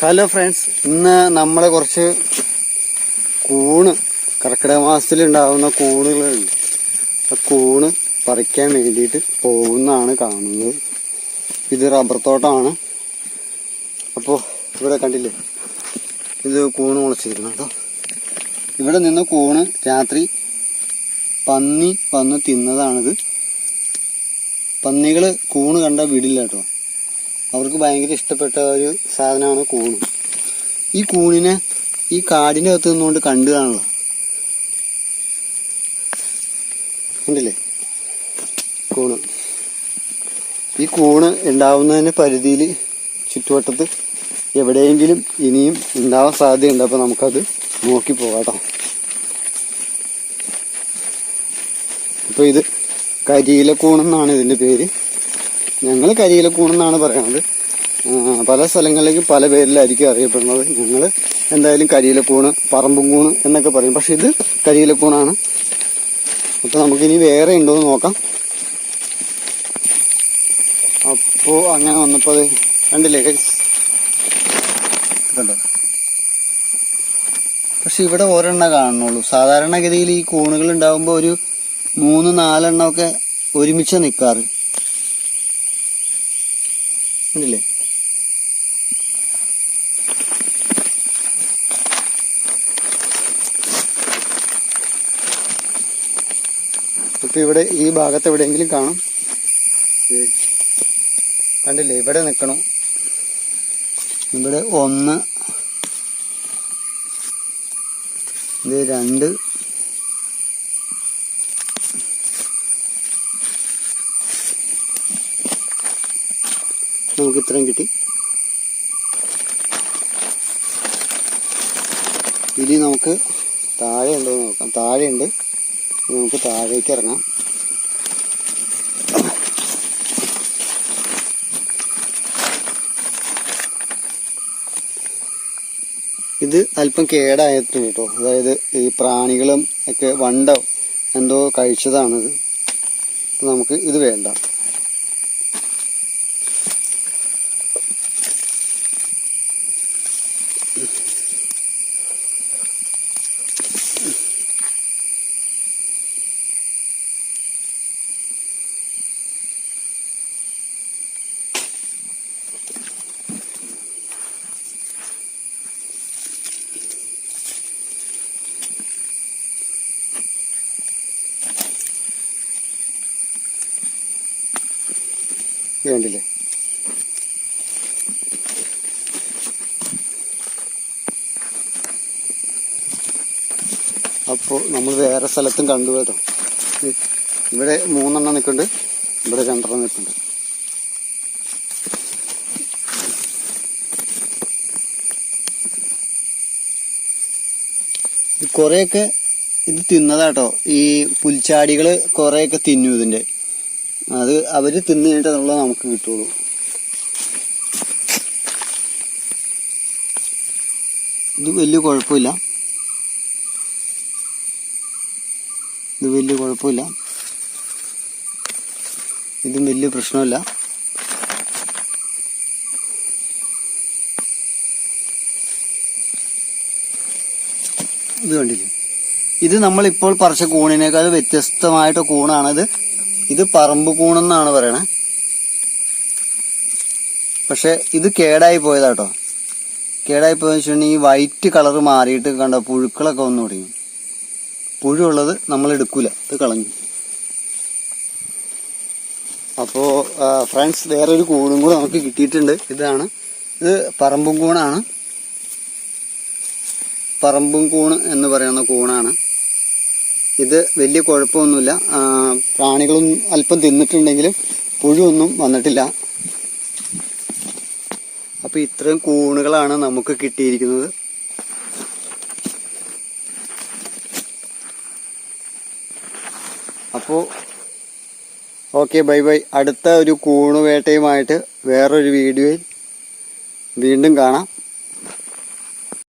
Hello friends ഇന്ന് നമ്മൾ കുറച്ച് കൂണ് കർക്കിടക മാസത്തിൽ ഉണ്ടാകുന്ന കൂണുകളുണ്ട്. ആ കൂണ് പറിക്കാൻ വേണ്ടിയിട്ട് പോകുന്നതാണ് കാണുന്നത്. ഇത് റബ്ബർ തോട്ടമാണ് അപ്പോൾ ഇവിടെ കണ്ടില്ലേ? ഇത് കൂണ് മുളച്ചിരിക്കണം കേട്ടോ. ഇവിടെ നിന്ന് കൂണ് രാത്രി പന്നി വന്ന് തിന്നതാണിത്. പന്നികൾ കൂണ് കണ്ട വിടില്ല കേട്ടോ. അവർക്ക് ഭയങ്കര ഇഷ്ടപ്പെട്ട ഒരു സാധനമാണ് കൂണ് ഈ കൂണിനെ ഈ കാടിന്റെ അകത്ത് നിന്നുകൊണ്ട് കണ്ടു കാണുള്ളൂ കണ്ടില്ലേ? കൂണ് ഈ കൂണ് ഉണ്ടാവുന്നതിന് പരിധിയിൽ ചുറ്റുവട്ടത്ത് എവിടെയെങ്കിലും ഇനിയും ഉണ്ടാവാൻ സാധ്യതയുണ്ട്. അപ്പൊ നമുക്കത് നോക്കി പോകാട്ടോ അപ്പൊ ഇത് കരിയിലക്കൂണെന്നാണ് ഇതിന്റെ പേര്. ഞങ്ങൾ കരിയിലക്കൂണെന്നാണ് കൂണെന്നാണ് പറയുന്നത്. പല സ്ഥലങ്ങളിലേക്കും പല പേരിലായിരിക്കും അറിയപ്പെടുന്നത്. ഞങ്ങൾ എന്തായാലും കരിയിലക്കൂണ് പറമ്പും കൂണ് എന്നൊക്കെ പറയും. പക്ഷെ ഇത് കരിയിലക്കൂണാണ് അപ്പൊ നമുക്കിനി വേറെ ഉണ്ടോ എന്ന് നോക്കാം. അപ്പോ അങ്ങനെ വന്നപ്പോ അത് കണ്ടില്ലേ? കണ്ടോ പക്ഷെ ഇവിടെ ഒരെണ്ണ കാണുന്നുള്ളൂ. സാധാരണഗതിയിൽ ഈ കൂണുകൾ ഉണ്ടാകുമ്പോൾ ഒരു മൂന്ന് നാലെണ്ണമൊക്കെ ഒരുമിച്ച് നിൽക്കാറ് കണ്ടില്ലേ ഇപ്പൊ ഇവിടെ ഈ ഭാഗത്ത് എവിടെയെങ്കിലും കാണും? കണ്ടില്ലേ? ഇവിടെ നിൽക്കണം. ഇവിടെ ഒന്ന് ഇത് രണ്ട് നമുക്ക് ഇത്രയും കിട്ടി. ഇനി നമുക്ക് താഴെ ഉണ്ടോ എന്ന് നോക്കാം. താഴെയുണ്ട് നമുക്ക് താഴേക്ക് ഇറങ്ങാം. ഇത് അല്പം കേടായിട്ടുണ്ട് കേട്ടോ. അതായത് ഈ പ്രാണികളും ഒക്കെ വണ്ടോ എന്തോ കഴിച്ചതാണിത്. നമുക്ക് ഇത് വേണ്ട. ഇത് കണ്ടില്ലേ അപ്പോൾ നമ്മൾ വേറെ സ്ഥലത്തും കണ്ടു കേട്ടോ. ഇവിടെ മൂന്നെണ്ണം നിൽക്കുന്നുണ്ട് ഇവിടെ രണ്ടെണ്ണം നിൽക്കുന്നുണ്ട്. ഇത് കുറേയൊക്കെ ഇത് തിന്നതാട്ടോ ഈ പുൽച്ചാടികൾ കുറേയൊക്കെ തിന്നു ഇതിന്റെ അത് അവർ തിന്നു കഴിഞ്ഞിട്ട് അതുള്ളത് നമുക്ക് കിട്ടുള്ളൂ. ഇത് വലിയ കുഴപ്പമില്ല. ഇത് വലിയ കുഴപ്പമില്ല. ഇതും വലിയ പ്രശ്നമില്ല. ഇത് കണ്ടില്ലേ? ഇത് നമ്മളിപ്പോൾ പറിച്ച കൂണിനേക്കാൾ വ്യത്യസ്തമായിട്ട് കൂണാണിത്. ഇത് പറമ്പ് കൂണെന്നാണ് പറയണേ. പക്ഷെ ഇത് കേടായി പോയതാട്ടോ. കേടായി പോയെന്ന് വെച്ചിട്ടുണ്ടെങ്കിൽ വൈറ്റ് കളർ മാറിയിട്ട് കണ്ട പുഴുക്കളൊക്കെ വന്നു തുടങ്ങി. പുഴുള്ളത് നമ്മൾ എടുക്കൂല ഇത് കളഞ്ഞു. അപ്പോ ഫ്രണ്ട്സ് വേറൊരു കൂണും കൂടെ നമുക്ക് കിട്ടിയിട്ടുണ്ട്. ഇതാണ്. ഇത് പറമ്പും കൂണാണ്. പറമ്പും കൂണ് എന്ന് പറയുന്ന കൂണാണ്. ഇത് വലിയ കുഴപ്പമൊന്നുമില്ല. പ്രാണികളും അല്പം തിന്നിട്ടുണ്ടെങ്കിലും പുഴുവൊന്നും വന്നിട്ടില്ല. അപ്പോൾ ഇത്രയും കൂണുകളാണ് നമുക്ക് കിട്ടിയിരിക്കുന്നത്. അപ്പോൾ ഓക്കെ ബൈ ബൈ. അടുത്ത ഒരു കൂണുവേട്ടയുമായിട്ട് വേറൊരു വീഡിയോയിൽ വീണ്ടും കാണാം.